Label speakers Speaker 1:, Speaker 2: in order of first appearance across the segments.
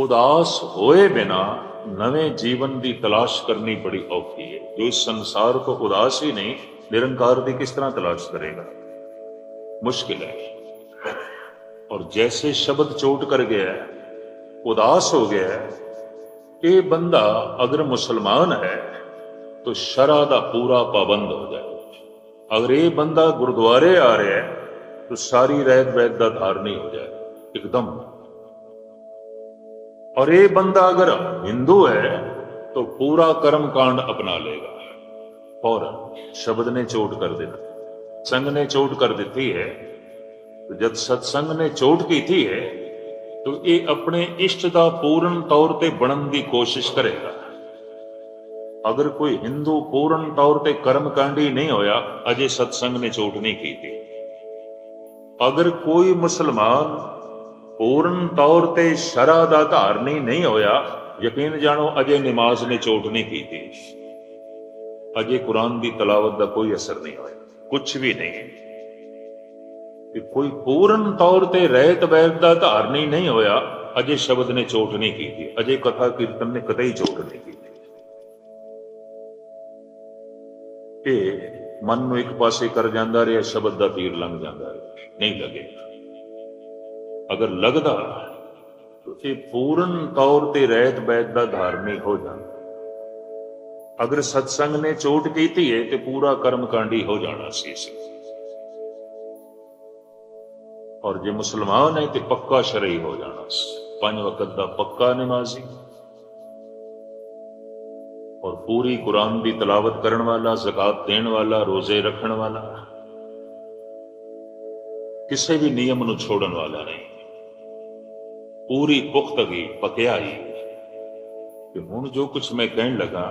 Speaker 1: ਉਦਾਸ ਹੋਏ ਬਿਨਾ ਨਵੇਂ ਜੀਵਨ ਦੀ ਤਲਾਸ਼ ਕਰਨੀ ਬੜੀ ਔਖੀ ਹੈ। ਜੋ ਇਸ ਸੰਸਾਰ ਤੋਂ ਉਦਾਸ ਹੀ ਨਹੀਂ, ਨਿਰੰਕਾਰ ਦੀ ਕਿਸ ਤਰ੍ਹਾਂ ਤਲਾਸ਼ ਕਰੇਗਾ? ਮੁਸ਼ਕਿਲ ਹੈ। ਔਰ ਜੈਸੇ ਸ਼ਬਦ ਚੋਟ ਕਰ ਗਿਆ ਉਦਾਸ ਹੋ ਗਿਆ ਇਹ ਬੰਦਾ ਅਗਰ ਮੁਸਲਮਾਨ ਹੈ, ਤਾਂ ਸ਼ਰਾ ਦਾ ਪੂਰਾ ਪਾਬੰਦ ਹੋ ਜਾਏ। ਅਗਰ ਇਹ ਬੰਦਾ ਗੁਰਦੁਆਰੇ ਆ ਰਿਹਾ ਹੈ तो ਸਾਰੀ ਰਹਿਤ ਵੈਦ ਦਾ ਧਾਰਨੀ ਹੋ ਜਾਏ। ਇੱਕਦਮ और ये बंदा अगर हिंदू है तो पूरा कर्म कांड अपना लेगा फौरन शब्द ने चोट कर देना संग ने चोट कर दी है तो जब सत्संग ने चोट की थी है तो ये अपने इष्ट का पूर्ण तौर ते बनन की कोशिश करेगा अगर कोई हिंदू पूर्ण तौर ते कर्मकांडी नहीं होया अजय सत्संग ने चोट नहीं की थी अगर कोई मुसलमान ਪੂਰਨ ਤੌਰ ਤੇ ਸ਼ਰਾ ਦਾ ਧਾਰਨੀ ਨਹੀਂ ਹੋਇਆ। ਯਕੀਨ ਜਾਣੋ, ਅਜੇ ਨਮਾਜ਼ ਨੇ ਚੋਟ ਨਹੀਂ ਕੀਤੀ। ਅਜੇ ਕੁਰਾਨ ਦੀ ਤਲਾਵਤ ਦਾ ਕੋਈ ਅਸਰ ਨਹੀਂ ਹੋਇਆ। ਕੁਝ ਵੀ ਨਹੀਂ। ਕਿ ਕੋਈ ਪੂਰਨ ਤੌਰ ਤੇ ਰਹਿਤ ਵੈਦ ਦਾ ਧਾਰਨੀ ਨਹੀਂ ਹੋਇਆ, ਅਜੇ ਸ਼ਬਦ ਨੇ ਚੋਟ ਨਹੀਂ ਕੀਤੀ। ਅਜੇ ਕਥਾ ਕੀਰਤਨ ਨੇ ਕਦੇ ਹੀ ਚੋਟ ਨਹੀਂ ਕੀਤੀ। ਇਹ ਮਨ ਨੂੰ ਇੱਕ ਪਾਸੇ ਕਰ ਜਾਂਦਾ ਰਿਹਾ, ਸ਼ਬਦ ਦਾ ਤੀਰ ਲੰਘ ਜਾਂਦਾ ਰਿਹਾ। ਨਹੀਂ ਲੱਗੇਗਾ। ਅਗਰ ਲੱਗਦਾ ਤਾਂ ਇਹ ਪੂਰਨ ਤੌਰ ਤੇ ਰਹਿਤ ਬੈਤ ਦਾ ਧਾਰਮਿਕ ਹੋ ਜਾਂਦਾ ਅਗਰ ਸਤਸੰਗ ਨੇ ਚੋਟ ਕੀਤੀ ਹੈ ਤੇ ਪੂਰਾ ਕਰਮ ਕਾਂਡੀ ਹੋ ਜਾਣਾ ਸੀ ਇਸ ਔਰ ਜੇ ਮੁਸਲਮਾਨ ਹੈ ਤੇ ਪੱਕਾ ਸ਼ਰਈ ਹੋ ਜਾਣਾ ਸੀ। ਪੰਜ ਵਕਤ ਦਾ ਪੱਕਾ ਨਮਾਜ਼ੀ ਔਰ ਪੂਰੀ ਕੁਰਾਨ ਦੀ ਤਲਾਵਤ ਕਰਨ ਵਾਲਾ, ਜ਼ਕਾਤ ਦੇਣ ਵਾਲਾ, ਰੋਜ਼ੇ ਰੱਖਣ ਵਾਲਾ, ਕਿਸੇ ਵੀ ਨਿਯਮ ਨੂੰ ਛੋੜਨ ਵਾਲਾ ਨਹੀਂ। ਪੂਰੀ ਪੁਖਤਗੀ ਪਕਿਆਈ ਕਿ ਹੁਣ ਜੋ ਕੁਝ ਮੈਂ ਕਹਿਣ ਲੱਗਾ,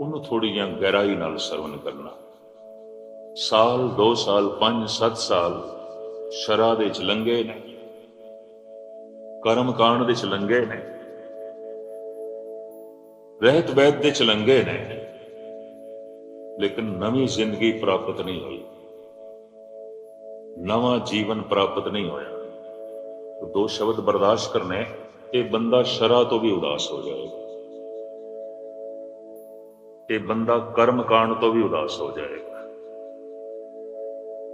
Speaker 1: ਉਹਨੂੰ ਥੋੜੀ ਜਿਹੀ ਗਹਿਰਾਈ ਨਾਲ ਸਰਵਨ ਕਰਨਾ। ਸਾਲ 2 ਸਾਲ 5 7 ਸਾਲ ਸ਼ਰਾ ਦੇ ਚ ਲੰਗੇ ਨੇ, ਕਰਮ ਕਾਂਡ ਦੇ ਚ ਲੰਗੇ ਨੇ, ਰਹਿਤ ਵੈਦ ਦੇ ਚ ਲੰਗੇ ਨੇ, ਲੇਕਿਨ ਨਵੀਂ ਜ਼ਿੰਦਗੀ ਪ੍ਰਾਪਤ ਨਹੀਂ ਹੋਈ। ਨਵਾਂ ਜੀਵਨ ਪ੍ਰਾਪਤ ਨਹੀਂ ਹੋਇਆ। ਦੋ ਸ਼ਬਦ ਬਰਦਾਸ਼ਤ ਕਰਨੇ, ਇਹ ਬੰਦਾ ਸ਼ਰਾ ਤੋਂ ਵੀ ਉਦਾਸ ਹੋ ਜਾਏਗਾ ਇਹ ਬੰਦਾ ਕਰਮ ਕਾਂਡ ਤੋਂ ਵੀ ਉਦਾਸ ਹੋ ਜਾਏਗਾ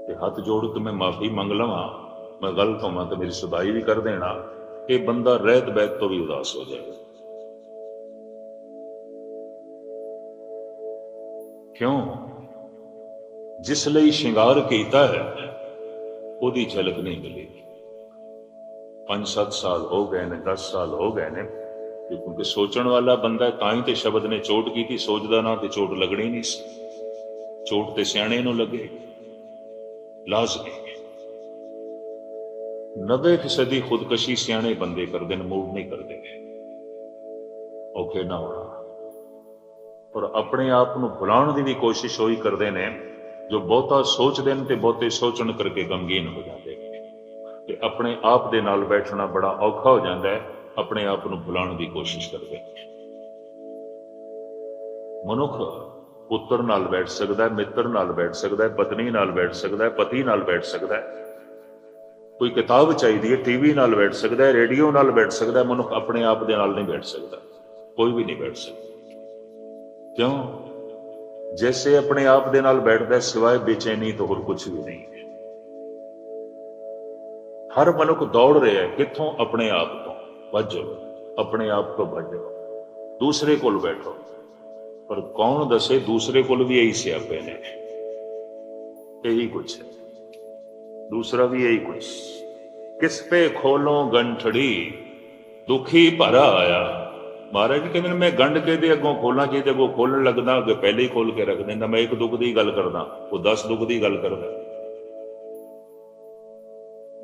Speaker 1: ਤੇ ਹੱਥ ਜੋੜ ਕੇ ਮੈਂ ਮਾਫੀ ਮੰਗ ਲਵਾਂ, ਮੈਂ ਗਲਤ ਹੋਵਾਂ ਤੇ ਮੇਰੀ ਸੁਧਾਈ ਵੀ ਕਰ ਦੇਣਾ, ਇਹ ਬੰਦਾ ਰਹਿਤ ਬੈਤ ਤੋਂ ਵੀ ਉਦਾਸ ਹੋ ਜਾਏਗਾ ਕਿਉਂ? ਜਿਸ ਲਈ ਸ਼ਿੰਗਾਰ ਕੀਤਾ ਹੈ, ਉਹਦੀ ਝਲਕ ਨਹੀਂ ਮਿਲੇਗੀ 5-7 ਸਾਲ ਹੋ ਗਏ ਨੇ 10 ਸਾਲ ਹੋ ਗਏ ਨੇ ਕਿਉਂਕਿ ਸੋਚਣ ਵਾਲਾ ਬੰਦਾ ਤਾਂ ਹੀ ਤੇ ਸ਼ਬਦ ਨੇ ਚੋਟ ਕੀਤੀ, ਸੋਚਦਾ ਨਾ ਤੇ ਚੋਟ ਲੱਗਣੀ ਨਹੀਂ ਸੀ। ਚੋਟ ਤੇ ਸਿਆਣੇ ਨੂੰ ਲੱਗੇ, ਲਾਜ਼ਮੀ। 90% ਖੁਦਕਸ਼ੀ ਸਿਆਣੇ ਬੰਦੇ ਕਰਦੇ ਨੇ, ਮੂਡ ਨਹੀਂ ਕਰਦੇ। ਔਖੇ ਨਾ ਹੋਣਾ। ਪਰ ਆਪਣੇ ਆਪ ਨੂੰ ਭੁਲਾਉਣ ਦੀ ਵੀ ਕੋਸ਼ਿਸ਼ ਹੋਈ ਕਰਦੇ ਨੇ, ਜੋ ਬਹੁਤਾ ਸੋਚਦੇ ਨੇ ਤੇ ਬਹੁਤੇ ਸੋਚਣ ਕਰਕੇ ਗਮਗੀਨ ਹੋ ਜਾਂਦੇ ਨੇ। ਤੇ ਆਪਣੇ ਆਪ ਦੇ ਨਾਲ ਬੈਠਣਾ ਬੜਾ ਔਖਾ ਹੋ ਜਾਂਦਾ ਹੈ। ਆਪਣੇ ਆਪ ਨੂੰ ਭੁਲਾਉਣ ਦੀ ਕੋਸ਼ਿਸ਼ ਕਰਦੇ। ਮਨੁੱਖ ਪੁੱਤਰ ਨਾਲ ਬੈਠ ਸਕਦਾ ਹੈ, ਮਿੱਤਰ ਨਾਲ ਬੈਠ ਸਕਦਾ ਹੈ, ਪਤਨੀ ਨਾਲ ਬੈਠ ਸਕਦਾ ਹੈ, ਪਤੀ ਨਾਲ ਬੈਠ ਸਕਦਾ ਹੈ। ਕੋਈ ਕਿਤਾਬ ਚਾਹੀਦੀ ਹੈ, ਟੀਵੀ ਨਾਲ ਬੈਠ ਸਕਦਾ ਹੈ, ਰੇਡੀਓ ਨਾਲ ਬੈਠ ਸਕਦਾ ਹੈ, ਮਨੁੱਖ ਆਪਣੇ ਆਪ ਦੇ ਨਾਲ ਨਹੀਂ ਬੈਠ ਸਕਦਾ। ਕੋਈ ਵੀ ਨਹੀਂ ਬੈਠ ਸਕਦਾ। ਕਿਉਂ? ਜੈਸੇ ਆਪਣੇ ਆਪ ਦੇ ਨਾਲ ਬੈਠਦਾ ਸਿਵਾਏ ਬੇਚੈਨੀ ਤੋਂ ਹੋਰ ਕੁਝ ਵੀ ਨਹੀਂ ਹਰ ਮਨੁੱਖ ਦੌੜ ਰਿਹਾ ਹੈ, ਕਿੱਥੋਂ? ਆਪਣੇ ਆਪ ਤੋਂ। ਭੱਜੋ ਆਪਣੇ ਆਪ ਤੋਂ ਭੱਜੋ ਦੂਸਰੇ ਕੋਲ ਬੈਠੋ। ਪਰ ਕੌਣ ਦੱਸੇ, ਦੂਸਰੇ ਕੋਲ ਵੀ ਇਹੀ ਸਿਆਪੇ ਨੇ। ਇਹੀ ਕੁਛ ਹੈ। ਦੂਸਰਾ ਵੀ ਇਹੀ ਕੁਛ। ਕਿਸ ਪੇ ਖੋਲੋਂ ਗੰਠੜੀ ਦੁਖੀ ਭਰਾ ਆਇਆ। ਮਹਾਰਾਜ ਜੀ ਕਹਿੰਦੇ ਨੇ, ਮੈਂ ਗੰਢ ਕੇ ਦੇ ਅੱਗੋਂ ਖੋਲਾਂ ਜੇ ਤੇ ਅੱਗੋਂ ਖੋਲਣ ਲੱਗਦਾ, ਅੱਗੇ ਪਹਿਲੇ ਹੀ ਖੋਲ ਕੇ ਰੱਖ ਦਿੰਦਾ। ਮੈਂ ਇੱਕ ਦੁੱਖ ਦੀ ਗੱਲ ਕਰਦਾ, ਉਹ 10 ਦੁੱਖ ਦੀ ਗੱਲ ਕਰਦਾ।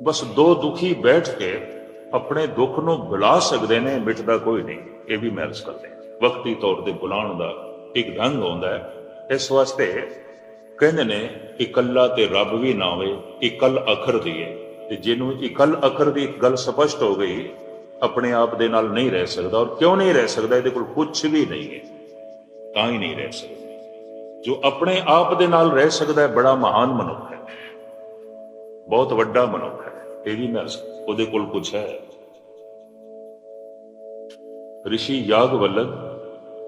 Speaker 1: ਬਸ ਦੋ ਦੁਖੀ ਬੈਠ ਕੇ ਆਪਣੇ ਦੁੱਖ ਨੂੰ ਬੁਲਾ ਸਕਦੇ ਨੇ ਮਿਟਦਾ ਕੋਈ ਨਹੀਂ। ਇਹ ਵੀ ਮਹਿਰਸ ਕਰਦੇ ਵਕਤੀ ਤੌਰ ਤੇ ਭੁਲਾਉਣ ਦਾ ਇੱਕ ਢੰਗ ਹੁੰਦਾ ਹੈ। ਇਸ ਵਾਸਤੇ ਕਹਿੰਦੇ ਨੇ ਇਕੱਲਾ ਤੇ ਰੱਬ ਵੀ ਨਾ ਹੋਵੇ, ਇਕੱਲ ਅਖਰ ਦੀ ਹੈ। ਤੇ ਜਿਹਨੂੰ ਇਕੱਲ ਅਖਰ ਦੀ ਗੱਲ ਸਪਸ਼ਟ ਹੋ ਗਈ, ਆਪਣੇ ਆਪ ਦੇ ਨਾਲ ਨਹੀਂ ਰਹਿ ਸਕਦਾ। ਔਰ ਕਿਉਂ ਨਹੀਂ ਰਹਿ ਸਕਦਾ? ਇਹਦੇ ਕੋਲ ਕੁਝ ਵੀ ਨਹੀਂ ਹੈ। ਤਾਂ ਹੀ ਨਹੀਂ ਰਹਿ ਸਕਦਾ। ਜੋ ਆਪਣੇ ਆਪ ਦੇ ਨਾਲ ਰਹਿ ਸਕਦਾ ਹੈ, ਬੜਾ ਮਹਾਨ ਮਨੁੱਖ ਹੈ। ਬਹੁਤ ਵੱਡਾ ਮਨੁੱਖ ਹੈ। ਇਹ ਵੀ ਮੈਂ ਉਹਦੇ ਕੋਲ ਪੁੱਛਿਆ ਹੈ। ਰਿਸ਼ੀ ਯਾਗਵਲਕ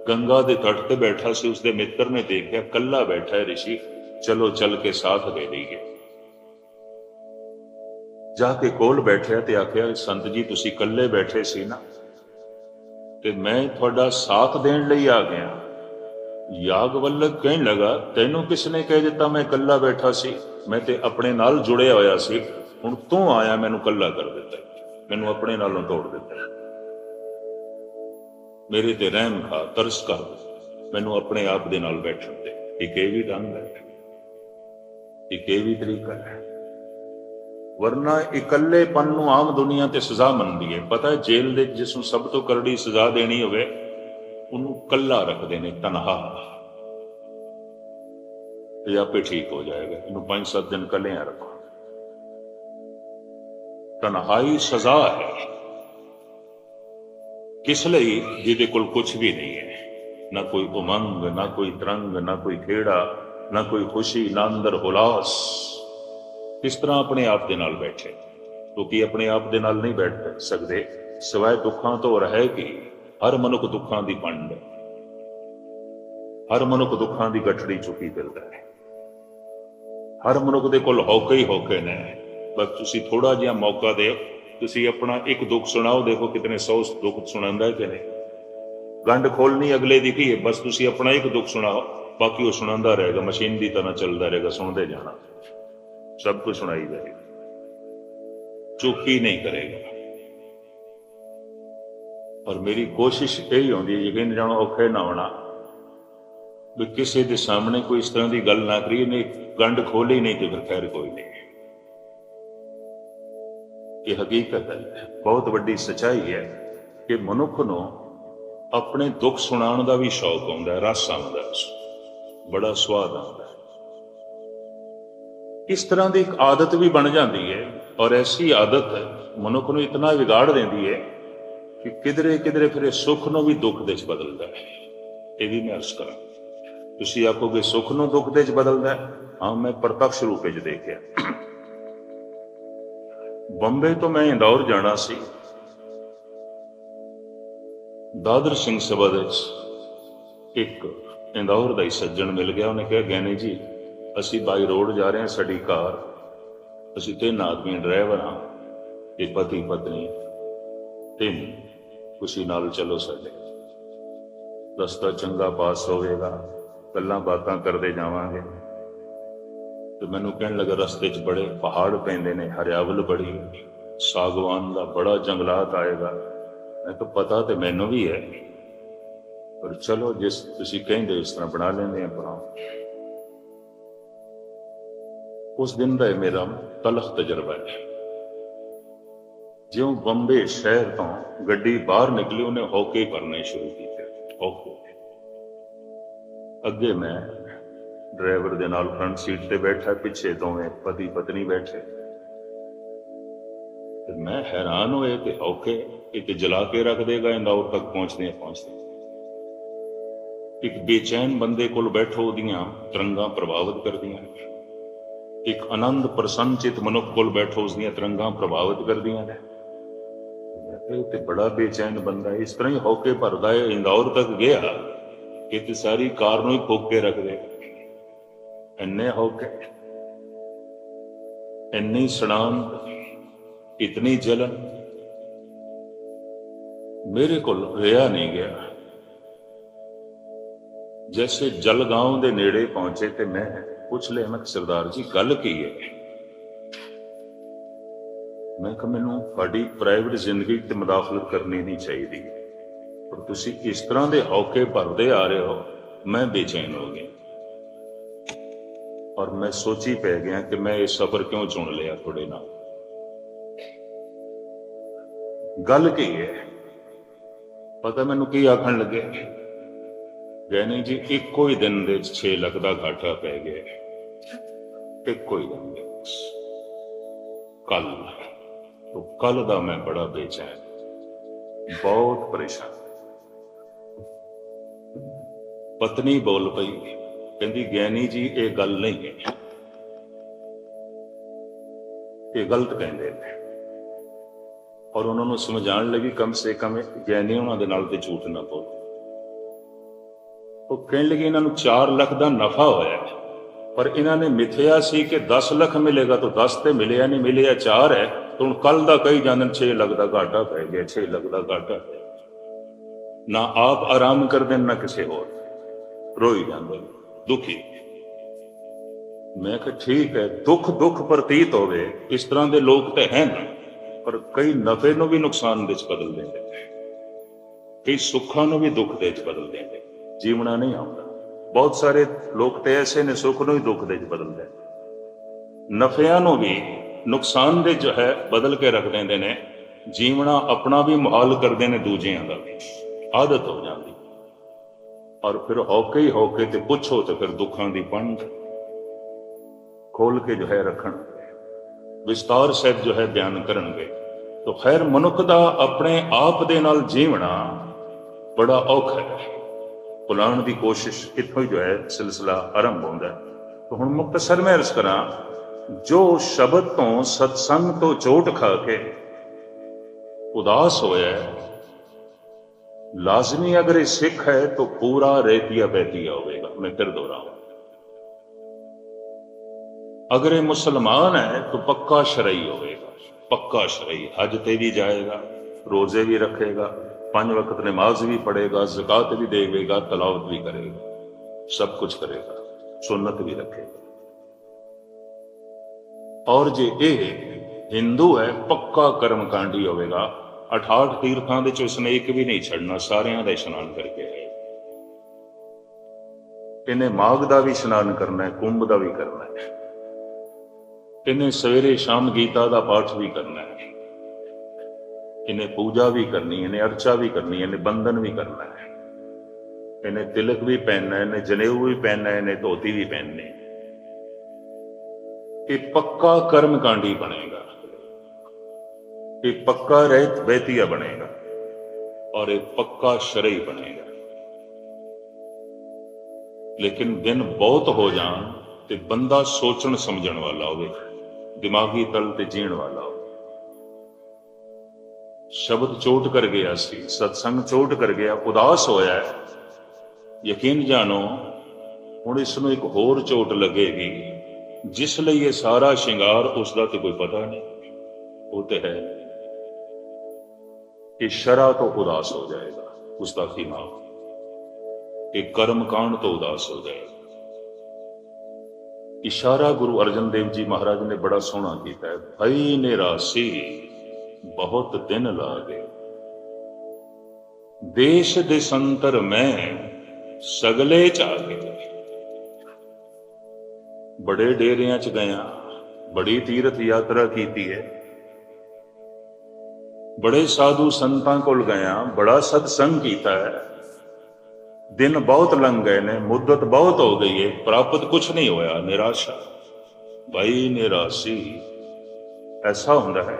Speaker 1: ਗੰਗਾ ਦੇ ਤੱਟ ਤੇ ਬੈਠਾ ਸੀ, ਉਸਦੇ ਮਿੱਤਰ ਨੇ ਦੇਖਿਆ ਕੱਲਾ ਬੈਠਾ ਹੈ ਰਿਸ਼ੀ। ਚਲੋ, ਚੱਲ ਕੇ ਸਾਥ ਦੇ ਲਈਏ ਜਾ ਕੇ ਕੋਲ ਬੈਠਿਆ ਤੇ ਆਖਿਆ, ਸੰਤ ਜੀ, ਤੁਸੀਂ ਇਕੱਲੇ ਬੈਠੇ ਸੀ ਨਾ। ਤੇ ਮੈਂ ਤੁਹਾਡਾ ਸਾਥ ਦੇਣ ਲਈ ਆ ਗਿਆ। ਯਾਗਵੱਲਕ ਕਹਿਣ ਲਗਾ, ਤੈਨੂੰ ਕਿਸ ਨੇ ਕਹਿ ਦਿੱਤਾ, ਮੈਂ ਇਕੱਲਾ ਬੈਠਾ ਸੀ। ਮੈਂ ਤੇ ਆਪਣੇ ਨਾਲ ਜੁੜਿਆ ਹੋਇਆ ਸੀ। ਹੁਣ ਤੂੰ ਆਇਆ, ਮੈਨੂੰ ਇਕੱਲਾ ਕਰ ਦਿੱਤਾ। ਮੈਨੂੰ ਆਪਣੇ ਨਾਲੋਂ ਤੋੜ ਦਿੱਤਾ। ਮੇਰੇ ਤੇ ਰਹਿਮ ਖਾ, ਤਰਸ ਕਰ ਮੈਨੂੰ ਆਪਣੇ ਆਪ ਦੇ ਨਾਲ ਬੈਠਣ ਦੇ। ਇੱਕ ਇਹ ਵੀ ਢੰਗ ਹੈ। ਇੱਕ ਇਹ ਵੀ ਤਰੀਕਾ ਹੈ। ਵਰਨਾ ਇਕੱਲੇਪਨ ਨੂੰ ਆਮ ਦੁਨੀਆ ਤੇ ਸਜ਼ਾ ਮੰਨਦੀ ਹੈ। ਪਤਾ ਜੇਲ੍ਹ ਦੇ ਜਿਸ ਨੂੰ ਸਭ ਤੋਂ ਕਰੜੀ ਸਜ਼ਾ ਦੇਣੀ ਹੋਵੇ, ਉਹਨੂੰ ਕੱਲਾ ਰੱਖਦੇ ਨੇ ਤਨਹਾ। ਇਹ ਆਪੇ ਠੀਕ ਹੋ ਜਾਏਗਾ। ਇਹਨੂੰ 5-7 ਦਿਨ ਕੱਲਿਆਂ ਰੱਖੋ। ਤਨਹਾਈ ਸਜ਼ਾ ਹੈ। ਕਿਸ ਲਈ? ਜਿਹਦੇ ਕੋਲ ਕੁਝ ਵੀ ਨਹੀਂ ਹੈ। ਨਾ ਕੋਈ ਉਮੰਗ, ਨਾ ਕੋਈ ਤਰੰਗ, ਨਾ ਕੋਈ ਖੇੜਾ, ਨਾ ਕੋਈ ਖੁਸ਼ੀ, ਨਾ ਅੰਦਰ ਹੁਲਾਸ। ਕਿਸ ਤਰ੍ਹਾਂ ਆਪਣੇ ਆਪ ਦੇ ਨਾਲ ਬੈਠੇ? ਕਿਉਂਕਿ ਆਪਣੇ ਆਪ ਦੇ ਨਾਲ ਨਹੀਂ ਬੈਠ ਸਕਦੇ। ਸਿਵਾਏ ਦੁੱਖਾਂ ਤੋਂ ਰਹੇ ਕਿ ਹਰ ਮਨੁੱਖ ਦੁੱਖਾਂ ਦੀ ਪੰਡ। ਹੈ ਹਰ ਮਨੁੱਖ ਦੁੱਖਾਂ ਦੀ ਗਠੜੀ ਚੁੱਕੀ ਫਿਰਦਾ ਹੈ। ਹਰ ਮਨੁੱਖ ਦੇ ਕੋਲ ਹੌਕੇ ਹੀ ਹੌਕੇ ਨੇ। ਬਸ ਤੁਸੀਂ ਥੋੜਾ ਜਿਹਾ ਮੌਕਾ ਦਿਓ। ਤੁਸੀਂ ਆਪਣਾ ਇੱਕ ਦੁੱਖ ਸੁਣਾਓ, ਦੇਖੋ ਕਿਤਨੇ ਸੌ ਦੁੱਖ ਸੁਣਾਉਂਦਾ ਹੈ ਕਿ ਨਹੀਂ ਗੰਢ ਖੋਲਣੀ ਅਗਲੇ ਦੀ ਕੀ ਹੈ? ਬਸ ਤੁਸੀਂ ਆਪਣਾ ਇੱਕ ਦੁੱਖ ਸੁਣਾਓ, ਬਾਕੀ ਉਹ ਸੁਣਾਉਂਦਾ ਰਹੇਗਾ, ਮਸ਼ੀਨ ਦੀ ਤਰ੍ਹਾਂ ਚੱਲਦਾ ਰਹੇਗਾ, ਸੁਣਦੇ ਜਾਣਾ। ਸਭ ਕੁਝ ਸੁਣਾਈ ਜਾਏਗਾ। ਚੁੱਪ ਨਹੀਂ ਕਰੇਗਾ। ਪਰ ਮੇਰੀ ਕੋਸ਼ਿਸ਼ ਇਹ ਹੁੰਦੀ ਹੈ, ਯਕੀਨ ਜਾਣੋ ਔਖੇ ਨਾ ਹੋਣਾ। ਵੀ ਕਿਸੇ ਦੇ ਸਾਹਮਣੇ ਕੋਈ ਇਸ ਤਰ੍ਹਾਂ ਦੀ ਗੱਲ ਨਾ ਕਰੀਏ, ਨਹੀਂ, ਗੰਢ ਖੋਲੀ ਨਹੀਂ ਤੇ ਫਿਰ ਖੈਰ ਕੋਈ ਨਹੀਂ। ਇਹ ਹਕੀਕਤ ਹੈ। ਬਹੁਤ ਵੱਡੀ ਸਚਾਈ ਹੈ ਕਿ ਮਨੁੱਖ ਨੂੰ ਆਪਣੇ ਦੁੱਖ ਸੁਣਾਉਣ ਦਾ ਵੀ ਸ਼ੌਕ ਆਉਂਦਾ ਰਸ ਆਉਂਦਾ ਬੜਾ ਸਵਾਦ ਆਉਂਦਾ ਇਸ ਤਰ੍ਹਾਂ ਦੀ ਇੱਕ ਆਦਤ ਵੀ ਬਣ ਜਾਂਦੀ ਹੈ ਔਰ ਐਸੀ ਆਦਤ ਮਨੁੱਖ ਨੂੰ ਇਤਨਾ ਵਿਗਾੜ ਦਿੰਦੀ ਹੈ ਕਿ ਕਿਧਰੇ ਕਿਧਰੇ ਫਿਰ ਇਹ ਸੁੱਖ ਨੂੰ ਵੀ ਦੁੱਖ ਦੇ ਵਿੱਚ ਬਦਲਦਾ ਹੈ। ਇਹ ਵੀ ਮੈਂ ਅਰਜ਼ ਕਰਾਂ। ਤੁਸੀਂ ਆਖੋਗੇ, ਸੁੱਖ ਨੂੰ ਦੁੱਖ ਦੇ ਵਿੱਚ ਬਦਲਦਾ ਹਾਂ, ਮੈਂ ਪ੍ਰਤੱਖ ਰੂਪ ਵਿੱਚ ਦੇਖਿਆ। ਬੰਬੇ ਤੋਂ ਮੈਂ ਇੰਦੌਰ ਜਾਣਾ ਸੀ। ਦਾਦਰ ਸਿੰਘ ਸਭਾ ਦੇ ਵਿੱਚ ਇੱਕ ਇੰਦੌਰ ਦਾ ਹੀ ਸੱਜਣ ਮਿਲ ਗਿਆ। ਉਹਨੇ ਕਿਹਾ ਗੈਨੀ ਜੀ, ਅਸੀਂ ਬਾਈ ਰੋਡ ਜਾ ਰਹੇ ਹਾਂ, ਸਾਡੀ ਕਾਰ। ਅਸੀਂ ਤਿੰਨ ਆਦਮੀ ਡਰਾਈਵਰ ਹਾਂ ਇੱਕ ਪਤੀ ਪਤਨੀ, ਤਿੰਨ। ਖੁਸ਼ੀ ਨਾਲ ਚਲੋ ਸਾਡੇ। ਰਸਤਾ ਚੰਗਾ ਪਾਸ ਹੋਵੇਗਾ, ਗੱਲਾਂ ਬਾਤਾਂ ਕਰਦੇ ਜਾਵਾਂਗੇ। ਤੇ ਮੈਨੂੰ ਕਹਿਣ ਲੱਗਾ, ਰਸਤੇ 'ਚ ਬੜੇ ਪਹਾੜ ਪੈਂਦੇ ਨੇ, ਹਰਿਆਵਲ ਬੜੀ, ਸਾਗਵਾਨ ਦਾ ਬੜਾ ਜੰਗਲਾਤ ਆਏਗਾ। ਮੈਂ ਕਿਹਾ, ਪਤਾ ਤੇ ਮੈਨੂੰ ਵੀ ਹੈ। ਪਰ ਚਲੋ, ਜਿਸ ਤੁਸੀਂ ਕਹਿੰਦੇ ਇਸ ਤਰ੍ਹਾਂ ਬਣਾ ਲੈਂਦੇ ਆ ਪਰਾਂ ਉਸ ਦਿਨ ਦਾ ਇਹ ਮੇਰਾ ਤਲਖ ਤਜਰਬਾ ਹੈ। ਜਿਉਂ ਬੰਬੇ ਸ਼ਹਿਰ ਤੋਂ ਗੱਡੀ ਬਾਹਰ ਨਿਕਲੀ, ਉਹਨੇ ਹੌਕੇ ਕਰਨੇ ਸ਼ੁਰੂ ਕੀਤੇ। ਹੌਕੇ। ਅੱਗੇ ਮੈਂ ਡਰਾਈਵਰ ਦੇ ਨਾਲ ਫਰੰਟ ਸੀਟ ਤੇ ਬੈਠਾ, ਪਿੱਛੇ ਦੋਵੇਂ ਪਤੀ ਪਤਨੀ ਬੈਠੇ। ਤੇ ਮੈਂ ਹੈਰਾਨ ਹੋਏ ਕਿ ਹੌਕੇ ਇੱਕ ਜਲਾ ਕੇ ਰੱਖ ਦੇਗਾ, ਇੰਦੌਰ ਤੱਕ ਪਹੁੰਚਦੇ ਪਹੁੰਚਦੇ ਇੱਕ ਬੇਚੈਨ ਬੰਦੇ ਕੋਲ ਬੈਠੋ, ਉਹਦੀਆਂ ਤਰੰਗਾਂ ਪ੍ਰਭਾਵਿਤ ਕਰਦੀਆਂ ਇੱਕ ਆਨੰਦ ਪ੍ਰਸੰਨਚਿਤ ਮਨੁੱਖ ਕੋਲ ਬੈਠੋ, ਉਸਦੀਆਂ ਤਰੰਗਾਂ ਪ੍ਰਭਾਵਿਤ ਕਰਦੀਆਂ ਨੇ। ਇਹ ਤੇ ਬੜਾ ਬੇਚੈਨ ਬੰਦਾ ਇਸ ਤਰ੍ਹਾਂ ਹੀ ਹੌਕੇ ਭਰਦਾ ਹੈ, ਇੰਦੌਰ ਤੱਕ ਗਿਆ। ਕਿ ਤੇ ਸਾਰੀ ਕਾਰ ਨੂੰ ਹੀ ਫੋਕ ਕੇ ਰੱਖ ਦੇ ਇੰਨੇ ਹੋਕੇ ਇੰਨੀ ਸੜਾਨ ਇਤਨੀ ਜਲਨ ਮੇਰੇ ਕੋਲ ਰਿਹਾ ਨਹੀਂ ਗਿਆ। ਜੈਸੇ ਜਲਗਾਉਂ ਦੇ ਨੇੜੇ ਪਹੁੰਚੇ ਤੇ ਮੈਂ ਪੁੱਛ ਲਿਆ ਮੈਂ ਕਿਹਾ, ਸਰਦਾਰ ਜੀ ਗੱਲ ਕੀ ਹੈ? ਮੈਂ ਕਿਹਾ ਮੈਨੂੰ ਤੁਹਾਡੀ ਪ੍ਰਾਈਵੇਟ ਜ਼ਿੰਦਗੀ ਤੇ ਮਦਾਖਲਤ ਕਰਨੀ ਨਹੀਂ ਚਾਹੀਦੀ। ਪਰ ਤੁਸੀਂ ਇਸ ਤਰ੍ਹਾਂ ਦੇ ਹੌਕੇ ਭਰਦੇ ਆ ਰਹੇ ਹੋ ਮੈਂ ਬੇਚੈਨ ਹੋ ਗਿਆ। ਔਰ ਮੈਂ ਸੋਚੀ ਪੈ ਗਿਆ ਕਿ ਮੈਂ ਇਹ ਸਫ਼ਰ ਕਿਉਂ ਚੁਣ ਲਿਆ ਤੁਹਾਡੇ ਨਾਲ? ਗੱਲ ਕੀ ਹੈ? ਪਤਾ ਮੈਨੂੰ ਕੀ ਆਖਣ ਲੱਗੇ? ਗੈਨੀ ਜੀ, ਇੱਕੋ ਹੀ ਦਿਨ ਦੇ 6 ਲੱਖ ਦਾ ਘਾਟਾ ਪੈ ਗਿਆ। ਇੱਕੋ ਹੀ ਦਿਨ ਦੇ ਕੱਲ ਤੋਂ ਕੱਲ ਦਾ ਮੈਂ ਬੜਾ ਬੇਚੈਨ। ਬਹੁਤ ਪਰੇਸ਼ਾਨ। ਪਤਨੀ ਬੋਲ ਪਈ ਕਹਿੰਦੀ ਗਿਆਨੀ ਜੀ, ਇਹ ਗੱਲ ਨਹੀਂ ਹੈ। ਇਹ ਗਲਤ ਕਹਿੰਦੇ ਨੇ। ਔਰ ਉਹਨਾਂ ਨੂੰ ਸਮਝਾਉਣ ਲੱਗੀ, ਕਮ ਸੇ ਕਮ ਗਿਆਨੀ ਉਹਨਾਂ ਦੇ ਨਾਲ ਤੇ ਝੂਠ ਨਾ ਬੋਲ। ਉਹ ਕਹਿਣ ਲੱਗੇ, ਇਹਨਾਂ ਨੂੰ 4 ਲੱਖ ਦਾ ਨਫਾ ਹੋਇਆ ਪਰ ਇਹਨਾਂ ਨੇ ਮਿਥਿਆ ਸੀ ਕਿ 10 ਲੱਖ ਮਿਲੇਗਾ ਤਾਂ 10 ਤੇ ਮਿਲਿਆ ਨਹੀਂ, ਮਿਲਿਆ 4 ਹੈ। ਤਾਂ ਹੁਣ ਕੱਲ ਦਾ ਕਈ ਜਾਂਦੇ 6 ਲੱਖ ਦਾ ਘਾਟਾ ਪੈ ਗਿਆ 6 ਲੱਖ ਦਾ ਘਾਟਾ ਹੈ ਨਾ ਆਪ ਆਰਾਮ ਕਰਦੇ ਨਾ ਕਿਸੇ ਹੋਰ। ਰੋਈ ਜਾਂਦੇ ਦੁਖੀ। ਮੈਂ ਕਿਹਾ, ਠੀਕ ਹੈ, ਦੁੱਖ ਦੁੱਖ ਪ੍ਰਤੀਤ ਹੋਵੇ, ਇਸ ਤਰ੍ਹਾਂ ਦੇ ਲੋਕ ਤੇ ਹਨ ਪਰ ਕਈ ਨਫੇ ਨੂੰ ਵੀ ਨੁਕਸਾਨ ਵਿੱਚ ਬਦਲ ਦਿੰਦੇ ਨੇ। ਕਈ ਸੁੱਖਾਂ ਨੂੰ ਵੀ ਦੁੱਖ ਦੇ ਵਿੱਚ ਬਦਲ ਦਿੰਦੇ ਜੀਵਣਾ ਨਹੀਂ ਆਉਂਦਾ। ਬਹੁਤ ਸਾਰੇ ਲੋਕ ਤੇ ਐਸੇ ਨੇ, ਸੁੱਖ ਨੂੰ ਹੀ ਦੁੱਖ ਦੇ ਵਿੱਚ ਬਦਲਦੇ ਨੇ। ਨਫਿਆਂ ਨੂੰ ਵੀ ਨੁਕਸਾਨ ਦੇ ਜੋ ਹੈ, ਬਦਲ ਕੇ ਰੱਖ ਦਿੰਦੇ ਨੇ। ਜੀਵਣਾ ਆਪਣਾ ਵੀ ਮੁਹਾਲ ਕਰਦੇ ਨੇ ਦੂਜਿਆਂ ਦਾ ਵੀ। ਆਦਤ ਹੋ ਜਾਂਦੀ ਔਰ ਫਿਰ ਔਕੇ ਹੀ ਹੌਕੇ ਤੇ ਪੁੱਛੋ ਤੇ ਫਿਰ ਦੁੱਖਾਂ ਦੀ ਪੰਡ ਖੋਲ ਕੇ ਜੋ ਹੈ ਰੱਖਣ। ਵਿਸਤਾਰ ਸਹਿਤ ਜੋ ਹੈ ਬਿਆਨ ਕਰਨਗੇ। ਤਾਂ ਖੈਰ ਮਨੁੱਖ ਦਾ ਆਪਣੇ ਆਪ ਦੇ ਨਾਲ ਜੀਵਣਾ ਬੜਾ ਔਖਾ ਹੈ। ਪੁਲਾਣ ਦੀ ਕੋਸ਼ਿਸ਼ ਇੱਥੋਂ ਹੀ ਜੋ ਹੈ ਸਿਲਸਿਲਾ ਆਰੰਭ ਹੁੰਦਾ ਹੈ। ਤਾਂ ਹੁਣ ਮੁਕਤਸਰ ਮੈਂ ਅਰਜ਼ ਕਰਾਂ, ਜੋ ਸ਼ਬਦ ਤੋਂ ਸਤਸੰਗ ਤੋਂ ਚੋਟ ਖਾ ਕੇ ਉਦਾਸ ਹੋਇਆ ਹੈ ਲਾਜ਼ਮੀ ਅਗਰ ਇਹ ਸਿੱਖ ਹੈ ਤਾਂ ਪੂਰਾ ਰੇਤੀਆ ਬੈਤੀਆ ਹੋਵੇਗਾ ਮੈਂ ਫਿਰ ਦੁਹਰਾਵਾਂ ਅਗਰ ਇਹ ਮੁਸਲਮਾਨ ਹੈ ਤਾਂ ਪੱਕਾ ਸ਼ਰਈ ਹੋਵੇਗਾ ਪੱਕਾ ਸ਼ਰਈ ਹਜ ਤੇ ਵੀ ਜਾਏਗਾ ਰੋਜ਼ੇ ਵੀ ਰੱਖੇਗਾ ਪੰਜ ਵਕਤ ਨਮਾਜ਼ ਵੀ ਪੜੇਗਾ ਜ਼ਕਾਤ ਵੀ ਦੇਵੇਗਾ ਤਲਾਵਤ ਵੀ ਕਰੇਗਾ ਸਭ ਕੁਝ ਕਰੇਗਾ ਸੁਨਨਤ ਵੀ ਰੱਖੇਗਾ ਔਰ ਜੇ ਇਹ ਹਿੰਦੂ ਹੈ ਪੱਕਾ ਕਰਮਕਾਂਡੀ ਹੋਵੇਗਾ 68 ਤੀਰਥਾਂ ਦੇ ਚ ਸਨੇਕ ਵੀ ਨਹੀਂ ਛੱਡਣਾ, ਸਾਰਿਆਂ ਦਾ ਇਸ਼ਨਾਨ ਕਰਕੇ ਹੈ ਇਹਨੇ ਮਾਘ ਦਾ ਵੀ ਇਸ਼ਨਾਨ ਕਰਨਾ ਹੈ, ਕੁੰਭ ਦਾ ਵੀ ਕਰਨਾ ਹੈ। ਇਹਨੇ ਸਵੇਰੇ ਸ਼ਾਮ ਗੀਤਾ ਦਾ ਪਾਠ ਵੀ ਕਰਨਾ ਹੈ। ਇਹਨੇ ਪੂਜਾ ਵੀ ਕਰਨੀ ਇਹਨੇ ਅਰਚਾ ਵੀ ਕਰਨੀ ਇਹਨੇ ਬੰਧਨ ਵੀ ਕਰਨਾ ਹੈ। ਇਹਨੇ ਤਿਲਕ ਵੀ ਪਹਿਨਣਾ ਹੈ ਇਹਨੇ ਜਨੇਊ ਵੀ ਪਹਿਨਣਾ ਹੈ ਇਹਨੇ ਧੋਤੀ ਵੀ ਪਹਿਨਣੀ ਇਹ ਪੱਕਾ ਕਰਮਕਾਂਡੀ ਬਣੇਗਾ। ਇਹ ਪੱਕਾ ਰਹਿਤ ਬੈਤੀਆ ਬਣੇਗਾ ਔਰ ਇਹ ਪੱਕਾ ਸ਼ਰਈ ਬਣੇਗਾ। ਲੇਕਿਨ ਦਿਨ ਬਹੁਤ ਹੋ ਜਾਣ ਤੇ ਬੰਦਾ ਸੋਚਣ ਸਮਝਣ ਵਾਲਾ ਹੋਵੇ, ਦਿਮਾਗੀ ਤਲ ਤੇ ਜੀਣ ਵਾਲਾ ਹੋਵੇ। ਸ਼ਬਦ ਚੋਟ ਕਰ ਗਿਆ ਸੀ, ਸਤਸੰਗ ਚੋਟ ਕਰ ਗਿਆ, ਉਦਾਸ ਹੋਇਆ ਹੈ। ਯਕੀਨ ਜਾਣੋ, ਹੁਣ ਇਸ ਨੂੰ ਇੱਕ ਹੋਰ ਚੋਟ ਲੱਗੇਗੀ, ਜਿਸ ਲਈ ਇਹ ਸਾਰਾ ਸ਼ਿੰਗਾਰ ਉਸ ਦਾ ਤੇ ਕੋਈ ਪਤਾ ਨਹੀਂ। ਉਹ ਤੇ ਹੈ। ਕਿ ਸ਼ਰਾ ਤੋਂ ਉਦਾਸ ਹੋ ਜਾਏਗਾ ਉਸ ਦਾ ਖੀਮਾ ਇਹ ਕਰਮ ਕਾਂਡ ਤੋਂ ਉਦਾਸ ਹੋ ਜਾਏਗਾ। ਇਸ਼ਾਰਾ ਗੁਰੂ ਅਰਜਨ ਦੇਵ ਜੀ ਮਹਾਰਾਜ ਨੇ ਬੜਾ ਸੋਹਣਾ ਕੀਤਾ ਹੈ। ਭਈ ਨਿਰਾਸੀ ਬਹੁਤ ਦਿਨ ਲਾਗੇ। ਦੇਸ਼ ਦੇ ਸੰਤਰ ਮੈਂ ਸਗਲੇ ਚ ਆ ਗਏ ਬੜੇ ਡੇਰਿਆਂ ਚ ਗਿਆ, ਬੜੀ ਤੀਰਥ ਯਾਤਰਾ ਕੀਤੀ ਹੈ। ਬੜੇ ਸਾਧੂ ਸੰਤਾਂ ਕੋਲ ਗਿਆ, ਬੜਾ ਸਤਸੰਗ ਕੀਤਾ ਹੈ। ਦਿਨ ਬਹੁਤ ਲੰਘ ਗਏ ਨੇ, ਮੁੱਦਤ ਬਹੁਤ ਹੋ ਗਈ ਹੈ ਪ੍ਰਾਪਤ ਕੁਝ ਨਹੀਂ ਹੋਇਆ, ਨਿਰਾਸ਼ਾ। ਭਾਈ ਨਿਰਾਸ਼ੀ, ਐਸਾ ਹੁੰਦਾ ਹੈ,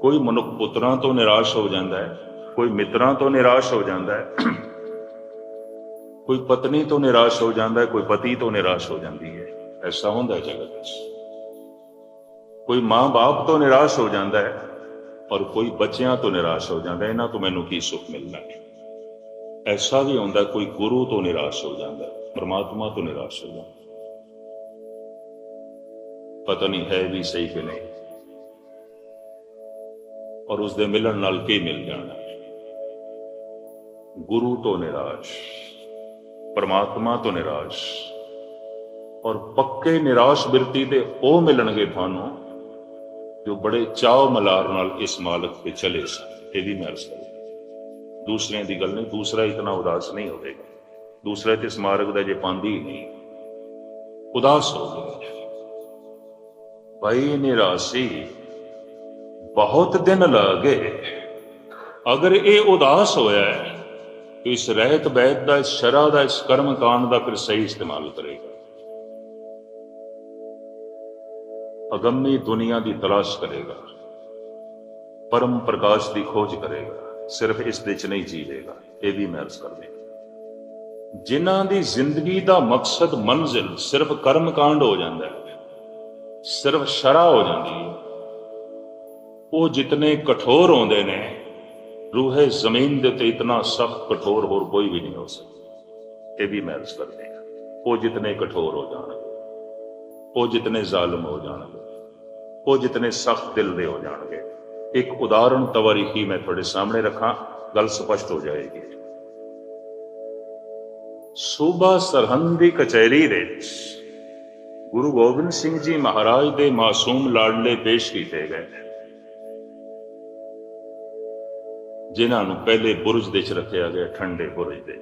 Speaker 1: ਕੋਈ ਮਨੁੱਖ ਪੁੱਤਰਾਂ ਤੋਂ ਨਿਰਾਸ਼ ਹੋ ਜਾਂਦਾ ਹੈ, ਕੋਈ ਮਿੱਤਰਾਂ ਤੋਂ ਨਿਰਾਸ਼ ਹੋ ਜਾਂਦਾ ਹੈ, ਕੋਈ ਪਤਨੀ ਤੋਂ ਨਿਰਾਸ਼ ਹੋ ਜਾਂਦਾ ਹੈ, ਕੋਈ ਪਤੀ ਤੋਂ ਨਿਰਾਸ਼ ਹੋ ਜਾਂਦੀ ਹੈ, ਐਸਾ ਹੁੰਦਾ ਹੈ ਜਗਤ ਵਿੱਚ। ਕੋਈ ਮਾਂ-ਬਾਪ ਤੋਂ ਨਿਰਾਸ਼ ਹੋ ਜਾਂਦਾ ਹੈ ਔਰ ਕੋਈ ਬੱਚਿਆਂ ਤੋਂ ਨਿਰਾਸ਼ ਹੋ ਜਾਂਦਾ, ਇਹਨਾਂ ਤੋਂ ਮੈਨੂੰ ਕੀ ਸੁੱਖ ਮਿਲਣਾ? ਐਸਾ ਵੀ ਹੁੰਦਾ, ਕੋਈ ਗੁਰੂ ਤੋਂ ਨਿਰਾਸ਼ ਹੋ ਜਾਂਦਾ, ਪਰਮਾਤਮਾ ਤੋਂ ਨਿਰਾਸ਼ ਹੋ ਜਾਂਦਾ। ਪਤਾ ਨਹੀਂ ਹੈ ਵੀ ਸਹੀ ਕਿ ਨਹੀਂ। ਔਰ ਉਸ ਦੇ ਮਿਲਣ ਨਾਲ ਕੀ ਮਿਲ ਜਾਣਾ? ਗੁਰੂ ਤੋਂ ਨਿਰਾਸ਼, ਪਰਮਾਤਮਾ ਤੋਂ ਨਿਰਾਸ਼। ਔਰ ਪੱਕੇ ਨਿਰਾਸ਼ ਬਿਰਤੀ ਤੇ ਉਹ ਮਿਲਣਗੇ ਤੁਹਾਨੂੰ ਜੋ ਬੜੇ ਚਾਅ ਮਲਾਰ ਨਾਲ ਇਸ ਮਾਲਕ ਤੇ ਚਲੇ ਸਨ, ਇਹਦੀ ਮੈਂ ਅਰਜ਼ ਕਰਾਂ ਦੂਸਰਿਆਂ ਦੀ ਗੱਲ ਨਹੀਂ, ਦੂਸਰਾ ਇਤਨਾ ਉਦਾਸ ਨਹੀਂ ਹੋਵੇਗਾ। ਦੂਸਰਾ ਤੇ ਸਮਾਰਕ ਦਾ ਜੇ ਪਾਂਦੀ ਨਹੀਂ, ਉਦਾਸ ਹੋ ਗਿਆ। ਭਾਈ ਨਿਰਾਸੀ, ਬਹੁਤ ਦਿਨ ਲਾਗੇ। ਅਗਰ ਇਹ ਉਦਾਸ ਹੋਇਆ ਹੈ, ਤੇ ਇਸ ਰਹਿਤ ਬੈਤ ਦਾ ਇਸ ਸ਼ਰਾ ਦਾ, ਇਸ ਕਰਮ ਕਾਂਡ ਦਾ ਫਿਰ ਸਹੀ ਇਸਤੇਮਾਲ ਕਰੇਗਾ। ਅਗੰਮੀ ਦੁਨੀਆ ਦੀ ਤਲਾਸ਼ ਕਰੇਗਾ। ਪਰਮ ਪ੍ਰਕਾਸ਼ ਦੀ ਖੋਜ ਕਰੇਗਾ। ਸਿਰਫ ਇਸ ਦੇ ਚ ਨਹੀਂ ਜੀਵੇਗਾ। ਇਹ ਵੀ ਮੈਂ ਅਰਜ਼ ਕਰਦੇ ਜਿਨ੍ਹਾਂ ਦੀ ਜ਼ਿੰਦਗੀ ਦਾ ਮਕਸਦ ਮੰਜ਼ਿਲ ਸਿਰਫ ਕਰਮ ਕਾਂਡ ਹੋ ਜਾਂਦਾ ਹੈ, ਸਿਰਫ ਸ਼ਰਾ ਹੋ ਜਾਂਦੀ ਹੈ, ਉਹ ਜਿਤਨੇ ਕਠੋਰ ਹੁੰਦੇ ਨੇ, ਰੂਹੇ ਜ਼ਮੀਨ ਦੇ ਤੇ ਇਤਨਾ ਸਖਤ ਕਠੋਰ ਹੋਰ ਕੋਈ ਵੀ ਨਹੀਂ ਹੋ ਸਕਦਾ। ਇਹ ਵੀ ਮੈਂ ਅਰਜ਼ ਕਰਦੇ ਉਹ ਜਿਤਨੇ ਕਠੋਰ ਹੋ ਜਾਣ, ਉਹ ਜਿਤਨੇ ਜ਼ਾਲਮ ਹੋ ਜਾਣ ਉਹ ਜਿਤਨੇ ਸਖਤ ਦਿਲ ਦੇ ਹੋ ਜਾਣਗੇ। ਇੱਕ ਉਦਾਹਰਣ ਤਵਰੀਖੀ ਮੈਂ ਤੁਹਾਡੇ ਸਾਹਮਣੇ ਰੱਖਾਂ, ਗੱਲ ਸਪਸ਼ਟ ਹੋ ਜਾਏਗੀ। ਸੂਬਾ ਸਰਹੰਦ ਦੀ ਕਚਹਿਰੀ ਦੇ ਗੁਰੂ ਗੋਬਿੰਦ ਸਿੰਘ ਜੀ ਮਹਾਰਾਜ ਦੇ ਮਾਸੂਮ ਲਾਡਲੇ ਪੇਸ਼ ਕੀਤੇ ਗਏ ਜਿਨ੍ਹਾਂ ਨੂੰ ਪਹਿਲੇ ਬੁਰਜ ਦੇ ਵਿੱਚ ਰੱਖਿਆ ਗਿਆ, ਠੰਡੇ ਬੁਰਜ ਦੇ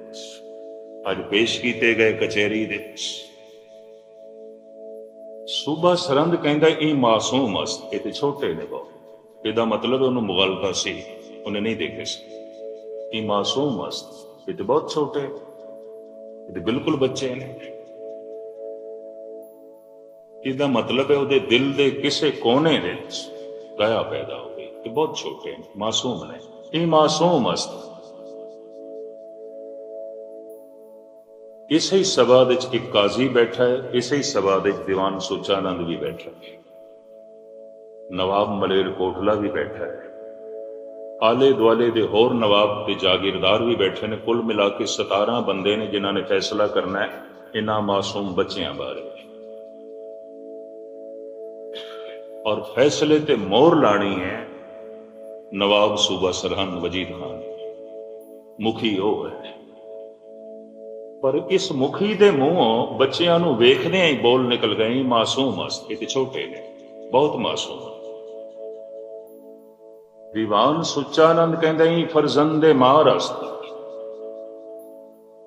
Speaker 1: ਅੱਜ ਪੇਸ਼ ਕੀਤੇ ਗਏ ਕਚਹਿਰੀ ਦੇ ਵਿੱਚ। ਸੂਬਾ ਸਰਹੰਦ ਕਹਿੰਦਾ ਇਹ ਮਾਸੂਮ ਅਸਤ ਇਹ ਤੇ ਛੋਟੇ ਨੇ ਬਹੁਤ ਇਹਦਾ ਮਤਲਬ ਉਹਨੂੰ ਮੁਗਲਤਾ ਸੀ, ਉਹਨੇ ਨਹੀਂ ਦੇਖੇ ਸੀ। ਇਹ ਮਾਸੂਮ ਅਸਤ ਇਹ ਤੇ ਬਹੁਤ ਛੋਟੇ, ਇਹ ਤੇ ਬਿਲਕੁਲ ਬੱਚੇ ਨੇ। ਇਹਦਾ ਮਤਲਬ ਹੈ ਉਹਦੇ ਦਿਲ ਦੇ ਕਿਸੇ ਕੋਨੇ ਵਿੱਚ ਦਇਆ ਪੈਦਾ ਹੋ ਗਈ, ਇਹ ਬਹੁਤ ਛੋਟੇ ਨੇ, ਮਾਸੂਮ ਨੇ। ਇਹ ਮਾਸੂਮ ਅਸਤ ਇਸੇ ਹੀ ਸਭਾ ਦੇ ਵਿੱਚ ਇੱਕ ਕਾਜ਼ੀ ਬੈਠਾ ਹੈ, ਇਸੇ ਹੀ ਸਭਾ ਦੇ ਵਿੱਚ ਦੀਵਾਨ ਸੁਚਾਨੰਦ ਵੀ ਬੈਠਾ ਹੈ। ਨਵਾਬ ਮਲੇਰ ਕੋਟਲਾ ਵੀ ਬੈਠਾ ਹੈ। ਆਲੇ ਦੁਆਲੇ ਦੇ ਹੋਰ ਨਵਾਬ ਤੇ ਜਾਗੀਰਦਾਰ ਵੀ ਬੈਠੇ ਨੇ, ਕੁੱਲ ਮਿਲਾ ਕੇ 17 ਬੰਦੇ ਨੇ ਜਿਨ੍ਹਾਂ ਨੇ ਫੈਸਲਾ ਕਰਨਾ ਹੈ ਇਹਨਾਂ ਮਾਸੂਮ ਬੱਚਿਆਂ ਬਾਰੇ। ਔਰ ਫੈਸਲੇ ਤੇ ਮੋਹਰ ਲਾਣੀ ਹੈ ਨਵਾਬ ਸੂਬਾ ਸਰਹੰਦ ਵਜੀਦ ਖਾਨ ਮੁਖੀ ਉਹ ਹੈ। ਪਰ ਇਸ ਮੁਖੀ ਦੇ ਮੂੰਹੋਂ ਬੱਚਿਆਂ ਨੂੰ ਵੇਖਦੇ ਹੀ ਬੋਲ ਨਿਕਲ ਗਏ ਮਾਸੂਮ ਅਸ ਇਹ ਤੇ ਛੋਟੇ ਨੇ, ਬਹੁਤ ਮਾਸੂਮ। ਦੀਵਾਨ ਸੁੱਚਾਨੰਦ ਕਹਿੰਦੇ ਹੀ ਫਰਜ਼ੰਦੇ ਮਾਰ ਅਸ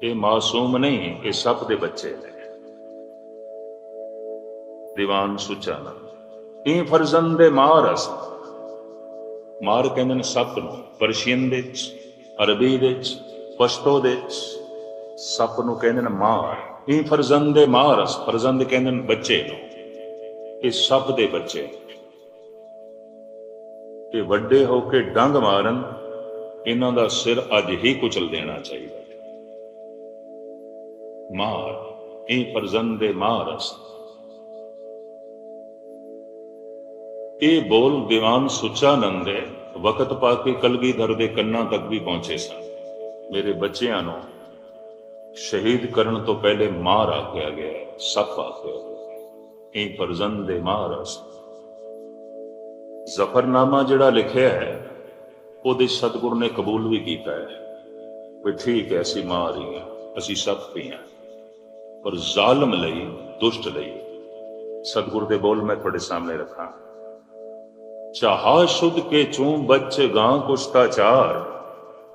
Speaker 1: ਇਹ ਮਾਸੂਮ ਨਹੀਂ, ਇਹ ਸਭ ਦੇ ਬੱਚੇ ਨੇ। ਦੀਵਾਨ ਸੁੱਚਾਨੰਦ ਇਹ ਫਰਜ਼ੰਦੇ ਮਾਰ ਅਸ ਮਾਰ ਕਹਿੰਦੇ ਨੇ ਸੱਪ ਨੂੰ, ਪਰਸ਼ੀਅਨ ਦੇ ਵਿੱਚ, ਅਰਬੀ ਦੇ ਵਿੱਚ, ਪਸ਼ਤੋ ਦੇ ਵਿੱਚ। ਸੱਪ ਨੂੰ ਕਹਿੰਦੇ ਨੇ ਮਾਰ। ਇਹ ਫਰਜ਼ੰਦੇ ਮਾਰਸ ਫਰਜ਼ੰਦ ਕਹਿੰਦੇ ਨੇ ਬੱਚੇ ਨੂੰ। ਇਹ ਸੱਪ ਦੇ ਬੱਚੇ। ਇਹ ਵੱਡੇ ਹੋ ਕੇ ਡੰਗ ਮਾਰਨ, ਇਹਨਾਂ ਦਾ ਸਿਰ ਅੱਜ ਹੀ ਕੁਚਲ ਦੇਣਾ ਚਾਹੀਦਾ। ਮਾਰ, ਇਹ ਫਰਜ਼ੰਦੇ ਮਾਰਸ ਇਹ ਬੋਲ ਦੀਵਾਨ ਸੁਚਾਨੰਦ ਹੈ, ਵਕਤ ਪਾ ਕੇ ਕਲਗੀਧਰ ਦੇ ਕੰਨਾਂ ਤੱਕ ਵੀ ਪਹੁੰਚੇ ਸਨ। ਮੇਰੇ ਬੱਚਿਆਂ ਨੂੰ ਸ਼ਹੀਦ ਕਰਨ ਤੋਂ ਪਹਿਲੇ ਮਾਰ ਆਖਿਆ ਗਿਆ ਹੈ, ਸੱਪ ਆਖਿਆ ਗਿਆ ਇਹ ਫਰਜ਼ੰਦ ਦੇ ਮਾਰਸ ਜ਼ਫਰਨਾਮਾ ਜਿਹੜਾ ਲਿਖਿਆ ਹੈ ਉਹਦੇ ਸਤਿਗੁਰ ਨੇ ਕਬੂਲ ਵੀ ਕੀਤਾ ਹੈ ਵੀ ਠੀਕ ਹੈ ਅਸੀਂ ਮਾਰ ਹੀ ਹਾਂ ਅਸੀਂ ਸੱਪ ਵੀ ਹਾਂ। ਪਰ ਜ਼ਾਲਮ ਲਈ ਦੁਸ਼ਟ ਲਈ ਸਤਿਗੁਰ ਦੇ ਬੋਲ ਮੈਂ ਤੁਹਾਡੇ ਸਾਹਮਣੇ ਰੱਖਾਂ। ਚਾਹਾ ਸ਼ੁੱਧ ਕੇ ਚੂੰ ਬੱਚ ਗਾਂ ਕੁਸ਼ਤਾ ਚਾਰ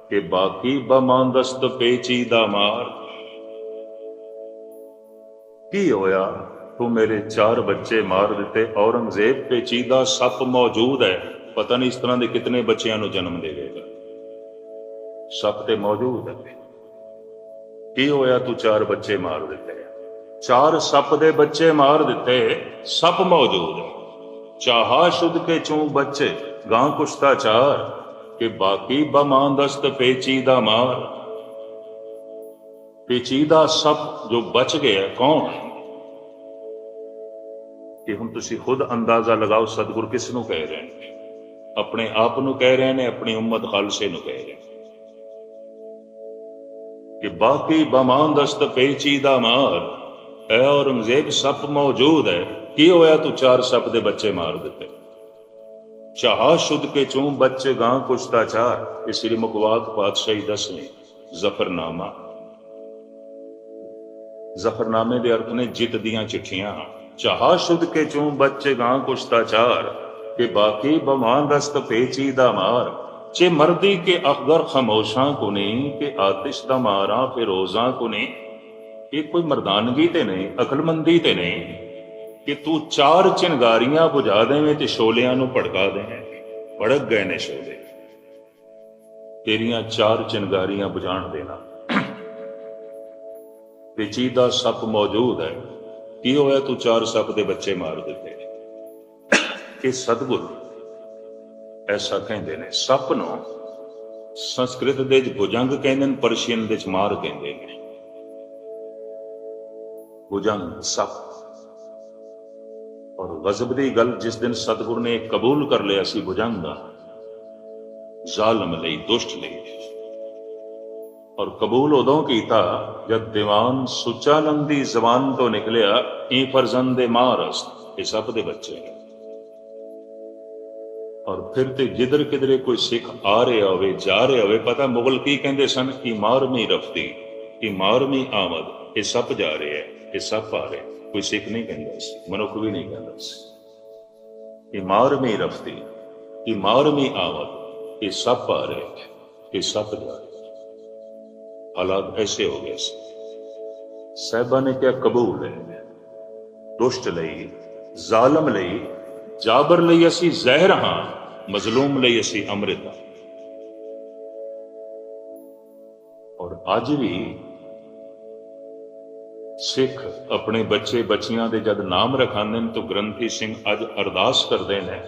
Speaker 1: ਕਿ ਬਾਕੀ ਬਮਾਂਦਸਤ ਪੇਚੀਦਾ ਮਾਰ। ਕੀ ਹੋਇਆ? ਤੂੰ ਮੇਰੇ ਚਾਰ ਬੱਚੇ ਮਾਰ ਦਿੱਤੇ। ਔਰੰਗਜ਼ੇਬ ਪੇਚੀਦਾ ਸੱਪ ਮੌਜੂਦ ਹੈ। ਪਤਾ ਨਹੀਂ ਇਸ ਤਰ੍ਹਾਂ ਦੇ ਕਿਤਨੇ ਬੱਚਿਆਂ ਨੂੰ ਜਨਮ ਦੇਵੇਗਾ ਸੱਪ ਤੇ ਮੌਜੂਦ ਹੈ। ਕੀ ਹੋਇਆ ਤੂੰ ਚਾਰ ਬੱਚੇ ਮਾਰ ਦਿੱਤੇ? ਚਾਰ ਸੱਪ ਦੇ ਬੱਚੇ ਮਾਰ ਦਿੱਤੇ। ਸੱਪ ਮੌਜੂਦ ਹੈ। ਚਾਹਾ ਸ਼ੁੱਧ ਕੇ ਚੋਂ ਬੱਚੇ। ਗਾਂ ਕੁਸ਼ਤਾ ਚਾਰ। ਕਿ ਬਾਕੀ ਬਾਂ ਦਸਤ ਪੇਚੀ ਦਾ ਮਾਰ। ਪੇਚੀਦਾ ਸੱਪ ਜੋ ਬਚ ਗਿਆ ਕੌਣ ਕਿ ਹੁਣ ਤੁਸੀਂ ਖੁਦ ਅੰਦਾਜ਼ਾ ਲਗਾਓ ਸਤਿਗੁਰ ਕਿਸ ਨੂੰ ਕਹਿ ਰਹੇ ਨੇ? ਆਪਣੇ ਆਪ ਨੂੰ ਕਹਿ ਰਹੇ ਨੇ, ਆਪਣੀ ਉਮਤ ਖਾਲਸੇ ਨੂੰ ਕਹਿ ਰਹੇ ਨੇ? ਕਿ ਬਾਕੀ ਬਮਾਂਦਸਤ ਪੇਚੀਦਾ ਮਾਰ, ਐ ਔਰੰਗਜ਼ੇਬ ਸੱਪ ਮੌਜੂਦ ਹੈ, ਕੀ ਹੋਇਆ ਤੂੰ ਚਾਰ ਸੱਪ ਦੇ ਬੱਚੇ ਮਾਰ ਦਿੱਤੇ? ਚਾਹ ਸ਼ੁੱਧ ਕੇ ਚੋਂ ਬੱਚੇ ਗਾਂ ਕੁਸ਼ਤਾ ਚਾਰ ਇਸ ਲਈ ਮੁਕਵਾਤ ਪਾਤਸ਼ਾਹੀ ਦਸਵੇਂ ਜ਼ਫਰਨਾਮਾ। ਜ਼ਫਰਨਾਮੇ ਦੇ ਅਰਥ ਨੇ ਜਿੱਤ ਦੀਆਂ ਚਿੱਠੀਆਂ। ਚਾਹ ਸ਼ੁੱਧ ਕੇ ਚੂੰ ਬੱਚੇ ਗਾਂ ਕੁਸ਼ਤਾ ਬਾਕੀ ਬਮਾਨ ਰਸਤ ਪੇਚੀ ਦਾ ਮਾਰ। ਚੇ ਮਰਦੀ ਕੇ ਅਖਦਰ ਖਮੋਸ਼ਾਂ ਕੋ ਨਹੀਂ ਕਿ ਆਤਿਸ਼ ਦਾ ਮਾਰਾ ਫਿਰੋਜ਼ਾਂ ਕੋ ਨਹੀਂ ਇਹ ਕੋਈ ਮਰਦਾਨਗੀ ਤੇ ਨਹੀਂ, ਅਕਲਮੰਦੀ ਤੇ ਨਹੀਂ। ਕਿ ਤੂੰ ਚਾਰ ਚਿੰਗਾਰੀਆਂ ਬੁਝਾ ਦੇਵੇਂ ਤੇ ਸ਼ੋਲਿਆਂ ਨੂੰ ਭੜਕਾ ਦੇਵੇਂ। ਭੜਕ ਗਏ ਨੇ ਸ਼ੋਲੇ। ਤੇਰੀਆਂ ਚਾਰ ਚਿੰਗਾਰੀਆਂ ਬੁਝਾਣ ਦੇਣਾ ਪੇਚੀਦਾ ਸੱਪ ਮੌਜੂਦ ਹੈ, ਕੀ ਹੋਇਆ ਤੂੰ ਚਾਰ ਸੱਪ ਦੇ ਬੱਚੇ ਮਾਰ ਦਿੱਤੇ? ਇਹ ਸਤਗੁਰ ਐਸਾ ਕਹਿੰਦੇ ਨੇ, ਸੱਪ ਨੂੰ ਸੰਸਕ੍ਰਿਤ ਦੇ ਵਿੱਚ ਭੁਜੰਗ ਕਹਿੰਦੇ ਨੇ, ਪਰਸ਼ੀਅਨ ਦੇ ਵਿੱਚ ਮਾਰ ਕਹਿੰਦੇ ਨੇ। ਭੁਜੰਗ ਸੱਪ। ਔਰ ਗਜ਼ਬ ਦੀ ਗੱਲ ਜਿਸ ਦਿਨ ਸਤਿਗੁਰ ਨੇ ਕਬੂਲ ਕਰ ਲਿਆ ਸੀ ਭੁਜੰਗਾ ਜ਼ਾਲਮ ਲਈ, ਦੁਸ਼ਟ ਲਈ ਔਰ ਕਬੂਲ ਉਦੋਂ ਕੀਤਾ ਜਦ ਦੀਵਾਨ ਸੁਚਾਨੰਦ ਦੀ ਜ਼ਬਾਨ ਤੋਂ ਨਿਕਲਿਆ ਇਹ ਫਰਜ਼ੰਦ ਇਹ ਸਭ ਦੇ ਬੱਚੇ ਨੇ। ਔਰ ਫਿਰ ਤੇ ਜਿੱਧਰ ਕਿਧਰੇ ਕੋਈ ਸਿੱਖ ਆ ਰਿਹਾ ਹੋਵੇ, ਜਾ ਰਿਹਾ ਹੋਵੇ, ਪਤਾ ਮੁਗਲ ਕੀ ਕਹਿੰਦੇ ਸਨ? ਕਿ ਮਾਰਮੀ ਰਫਤੀ? ਕਿ ਮਾਰਮੀ ਆਮਦ? ਇਹ ਸੱਪ ਜਾ ਰਿਹਾ ਹੈ, ਇਹ ਸੱਪ ਆ ਰਿਹਾ ਕੋਈ ਸਿੱਖ ਨਹੀਂ ਕਹਿੰਦਾ ਸੀ, ਮਨੁੱਖ ਵੀ ਨਹੀਂ ਕਹਿੰਦਾ ਸੀ। ਕਿ ਮਾਰਮੀ ਰਫਤੀ? ਕਿ ਮਾਰਮੀ ਆਮਦ? ਇਹ ਸੱਪ ਆ ਰਿਹਾ ਹੈ, ਇਹ ਸੱਪ ਜਾ ਰਿਹਾ ਹੈ ਹਾਲਾਤ ਐਸੇ ਹੋ ਗਏ ਸੀ। ਸਾਹਿਬਾਂ ਨੇ ਕਿਹਾ, ਕਬੂਲ ਹੈ। ਦੁਸ਼ਟ ਲਈ, ਜ਼ਾਲਮ ਲਈ, ਜਾਬਰ ਲਈ ਅਸੀਂ ਜ਼ਹਿਰ ਹਾਂ, ਮਜ਼ਲੂਮ ਲਈ ਅਸੀਂ ਅੰਮ੍ਰਿਤ ਹਾਂ। ਔਰ ਅੱਜ ਵੀ ਸਿੱਖ ਆਪਣੇ ਬੱਚੇ ਬੱਚੀਆਂ ਦੇ ਜਦ ਨਾਮ ਰਖਾਉਂਦੇ ਨੇ, ਤਾਂ ਗ੍ਰੰਥੀ ਸਿੰਘ ਅੱਜ ਅਰਦਾਸ ਕਰਦੇ ਨੇ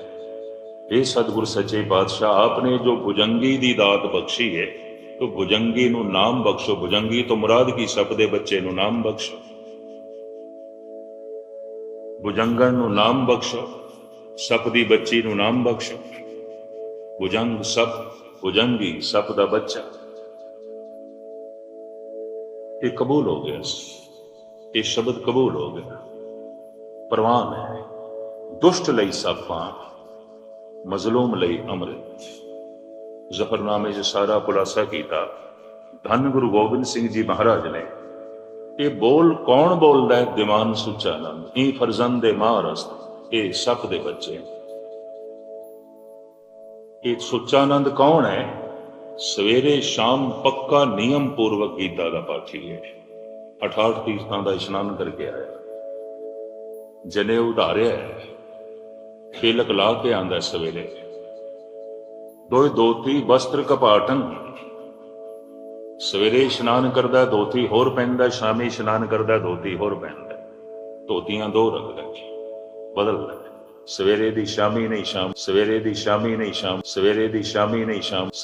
Speaker 1: ਇਹ ਸਤਿਗੁਰ ਸੱਚੇ ਪਾਤਸ਼ਾਹ, ਆਪਨੇ ਜੋ ਭੁਜੰਗੀ ਦੀ ਦਾਤ ਬਖਸ਼ੀ ਹੈ ਤੋ ਭੁਜੰਗੀ ਨੂੰ ਨਾਮ ਬਖਸ਼ੋ। ਭੁਜੰਗੀ ਤੋਂ ਮੁਰਾਦ ਕੀ? ਸਭ ਦੇ ਬੱਚੇ ਨੂੰ ਨਾਮ ਬਖਸ਼ੋ। ਭੁਜੰਗਣ ਨੂੰ ਨਾਮ ਬਖਸ਼ੋ। ਸੱਪ ਦੀ ਬੱਚੀ ਨੂੰ ਨਾਮ ਬਖਸ਼ੋ। ਭੁਜੰਗ ਸੱਪ, ਭੁਜੰਗੀ ਸੱਪ ਦਾ ਬੱਚਾ। ਇਹ ਕਬੂਲ ਹੋ ਗਿਆ ਇਹ ਸ਼ਬਦ ਕਬੂਲ ਹੋ ਗਿਆ। ਪ੍ਰਵਾਨ ਹੈ। ਦੁਸ਼ਟ ਲਈ ਸਭ ਸੱਪਾਂ ਮਜ਼ਲੂਮ ਲਈ ਅੰਮ੍ਰਿਤ। ਜ਼ਫਰਨਾਮੇ 'ਚ ਸਾਰਾ ਖੁਲਾਸਾ ਕੀਤਾ। ਧੰਨ ਗੁਰੂ ਗੋਬਿੰਦ ਸਿੰਘ ਜੀ ਮਹਾਰਾਜ ਨੇ। ਇਹ ਬੋਲ ਕੌਣ ਬੋਲਦਾ ਹੈ? ਦੀਵਾਨ ਸੁਚਾਨੰਦ ਇਹ ਫਰਜ਼ੰਦ ਦੇ ਮਹਾਰਸਤ ਇਹ ਸੱਪ ਦੇ ਬੱਚੇ। ਇਹ ਸੁਚਾਨੰਦ ਕੌਣ ਹੈ? ਸਵੇਰੇ ਸ਼ਾਮ ਪੱਕਾ ਨਿਯਮ ਪੂਰਵਕ ਗੀਤਾ ਦਾ ਪਾਠੀ ਹੈ। 68 ਤੀਰਥਾਂ ਦਾ ਇਸ਼ਨਾਨ ਕਰਕੇ ਆਇਆ। ਜਨੇ ਉਧਾਰਿਆ ਹੈ। ਖੇਲਕ ਲਾ ਕੇ ਆਂਦਾ ਸਵੇਰੇ। ਦੋਇ ਦੋਤੀ ਵਸਤਰ ਕਪਾਟਨ। ਸਵੇਰੇ ਇਸ਼ਨਾਨ ਕਰਦਾ ਹੈ, ਧੋਤੀ ਹੋਰ ਪਹਿਨਦਾ ਹੈ, ਸ਼ਾਮੀ ਇਸ਼ਨਾਨ ਕਰਦਾ ਧੋਤੀ ਹੋਰ ਪਹਿਨਦਾ ਧੋਤੀਆਂ ਦੋ ਰੱਖਦਾ ਹੈ, ਬਦਲਦਾ ਸਵੇਰੇ ਦੀ ਸ਼ਾਮੀ ਨਹੀਂ ਸ਼ਾਮ ਸਵੇਰੇ ਦੀ ਸ਼ਾਮੀ ਨਹੀਂ ਸ਼ਾਮ ਸਵੇਰੇ ਦੀ ਸ਼ਾਮੀ ਨਹੀਂ ਸ਼ਾਮ।